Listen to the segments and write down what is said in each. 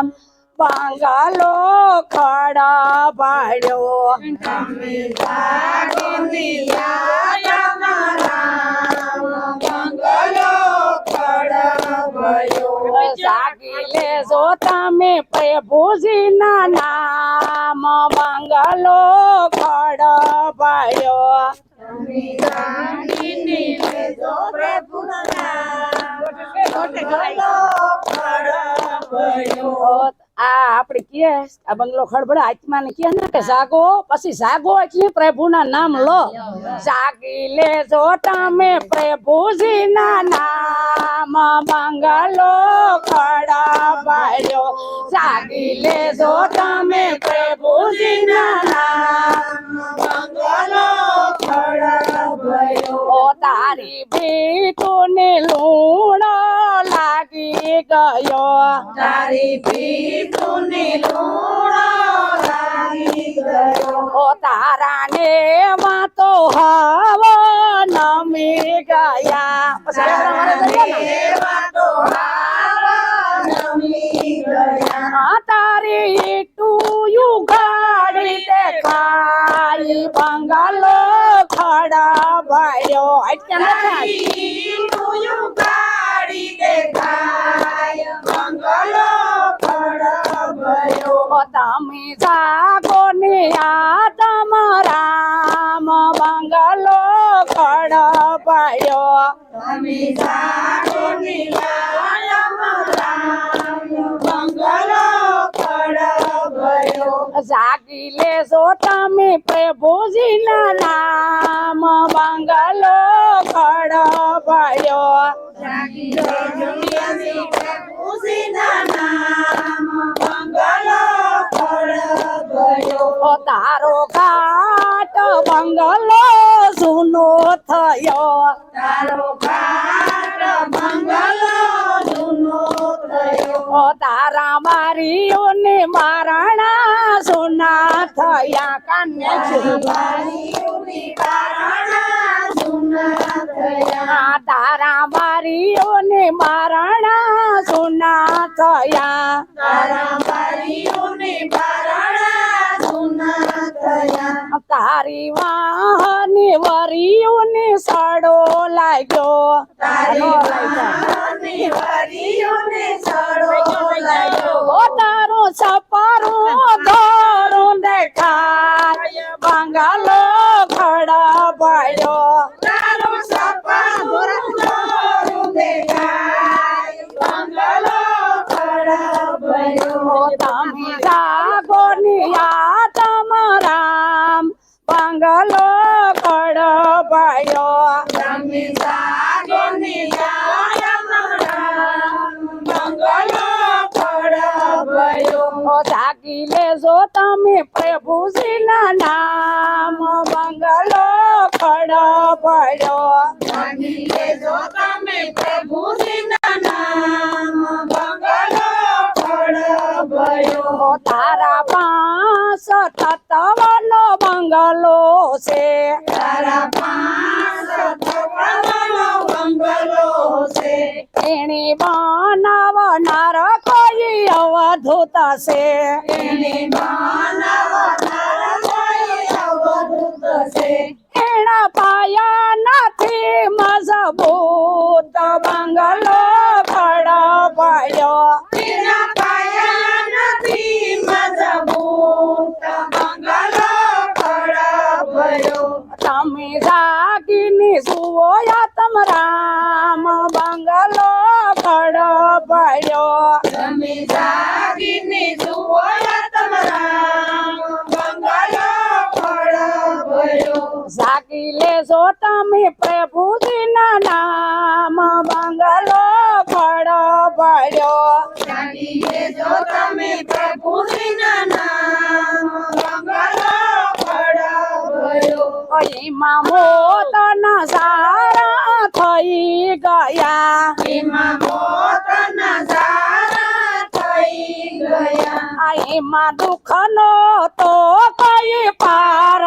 નામ બંગાલો ખડા પાડ્યો. સાગીલે જો તમે પ્રભુજીના નામ બંગાલો ખડા પાડ્યો. ઓ, આ આપણે કે આ બંગલો ખડબડ આત્મા ને કે ને કે જાગો, પછી જાગો એટલે પ્રભુના નામ લો. જાગી લેજો તમે પ્રભુજીના નામ બંગલો ખડા પાડ્યો જાગી લેજો તમે પ્રભુજીના નામ ઓ તારી ભીતુને લૂણો લાગી ગયો. તારી પીઠુને લૂણો લાગી ગયો. ઓ તારા ને હવ એવા તો હારા નમી ગયા. તારી તું ગાડી તે ખાઈ બંગાલો ખડા ભાઈઓ. એટલે નથી ઓ તમે જાગો ને આ તમારામ બંગાલો ખડા ભાઈઓ જાગી લેજો તમે પ્રભુજીના નામ બંગાલો ખડા ભાઈઓ ઓ તારો ઘાટ બંગલો સુનો થયો. તારો ઘાટ બંગલો સુનો થયો. તારા મારીઓને મારણા સુના થયા. કન્યા આ તારા મારીઓને મારણા સુના થયા. તારા બારીઓને બારણા જૂના થયા. તારી વાહની વરીઓને સડો લાગ્યો. તારી વાહની વારીઓને સડો લાગ્યો. તારો સપારો ધોરું દેખાય. બંગાલો ખડા પાડ્યો તારો સપા દોરું દેખાય બંગલો ખડા ભર્યો ઓ તમે જાગો નિયા તમારામ બંગલો પાડ્યો ઓ જાગી લેજો તમે પ્રભુજીના નામ બંગલો ખડો પાડ્યો જાગી લેજો તમે પ્રભુજીના નામ બંગલો ખડા ભર્યો. તારા પાંચ તત્વનો બંગલો છે તારા પાંચ તત્વનો બંગલો એણે બનાવનાર કોઈ અવધૂત છે એના પાયા નથી મજબૂત. બંગલો ખડો પાડ્યો એના પાયા નથી મજબૂત બંગલો ખડા ભર્યો તમે જાગીને સુવો યા તમ રામ બંગલો ખડો પાડ્યો તમે જાગીને જુઓ તમારા બંગલો ખડા ભર્યો જાગી લેજો તમે પ્રભુજીના નામ બંગલો પાડ્યો. જાગી લેજો તમે પ્રભુજીના નામ બંગલો ખડા ભર્યો એમાં મોતના સારા થઈ ગયા. એમાં મોત સારા થઈ ગયા. એમાં દુઃખનો તો કઈ પાર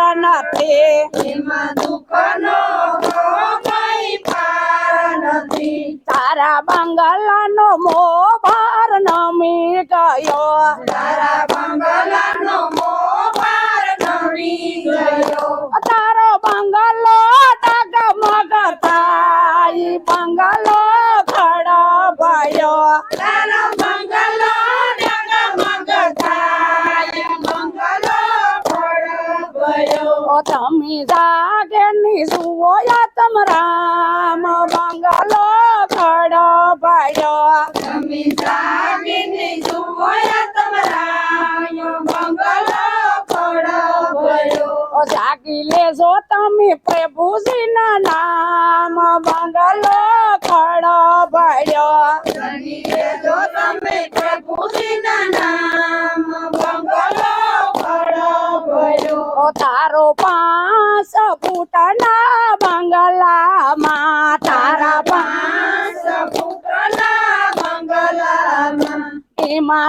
નથી એમાં દુઃખનો કઈ પાર નથી. તારા બંગલાનો મોભાર નમી ગયો. તારા બંગલાનો મોભાર નડી ગયો. તારો બંગલો ડગમગ થાય બંગલો ખડો ભયો. તારો બંગલો ડગમગ થાય બંગલો ખડો ગયો ઓ તમે જાગે ની સુવો યા તમ રામ. બંગલો ખડો ભયો તમે જાગીને જુઓયા તમારા બંગલો ખડો ગયો ઓ જાગી લેજો તમે પ્રભુજીના નામ. બંગલો ખડો ભયો તમે પ્રભુજીના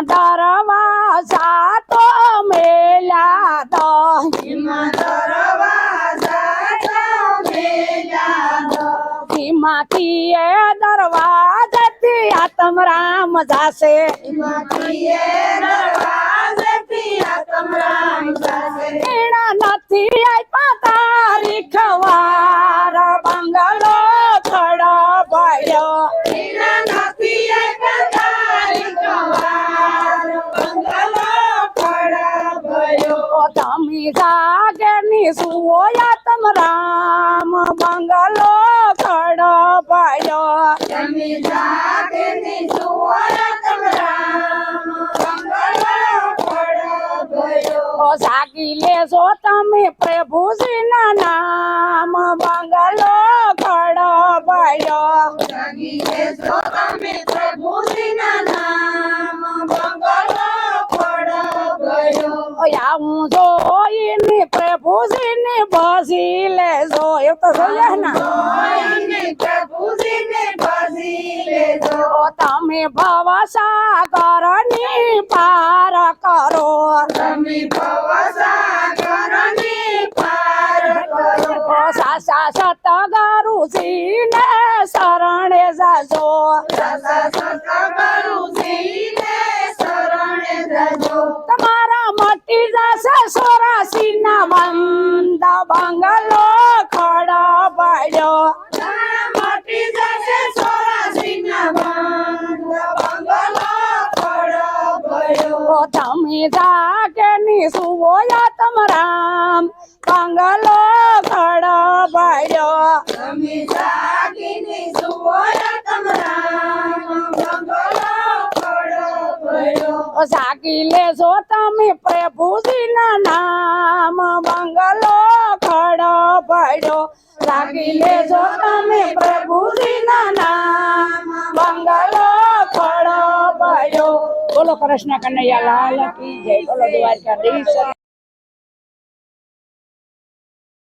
દરવાજા તો મેલા તો એમાં દરવાજા મેલ્યા દો. એમાંથી એ દરવાજાથી આતમ રામ જાશે એ દરવાજેથી ગયો. ઓ તમે જાગે ની સુઓયા તમ રામ બંગલો ખડો ભયો તમે જાગીને જુઓ આતમરામ. બંગલો ખડો ગયો. ઓ જાગી લેજો તમે પ્રભુજીના નામ બંગલો ખડો ભયો જાગીને જો તમે પ્રભુજીના નામ બંગલો ખડો ગયો. આવું જોઈને પ્રભુજીને ભજી લેજો એ તો જોઈએ ને જોઈને પ્રભુજીને ભજી લેજો. ઓ તમે ભવ સાગરની પાર કરો તમે ભવસાગરની પાર કરો. ઓ સાસા સતગરુજીને શરણે જજો સદા સતગુરુજીને શરણે મટી જશે સોરાસીના બંધ બંગલો ખડો પડ્યો મટી જશે ચોરાસીના બંધ. બંગલો ખડો ગયો. તમે જાકે ની સુવોયા તમ રામ બંગલો ખડો પડ્યો તમે જાગીને જુઓ તમરામ બંગલો ખડો જાગી લેજો તમે પ્રભુજીના નામ. બંગલો ખડો પડ્યો. જાગી લેજો તમે પ્રભુજીના નામ. બંગલો ખડો પડ્યો. બોલો કૃષ્ણ કનૈયા, લાલ કી જય. બોલો દ્વારકાધીશ.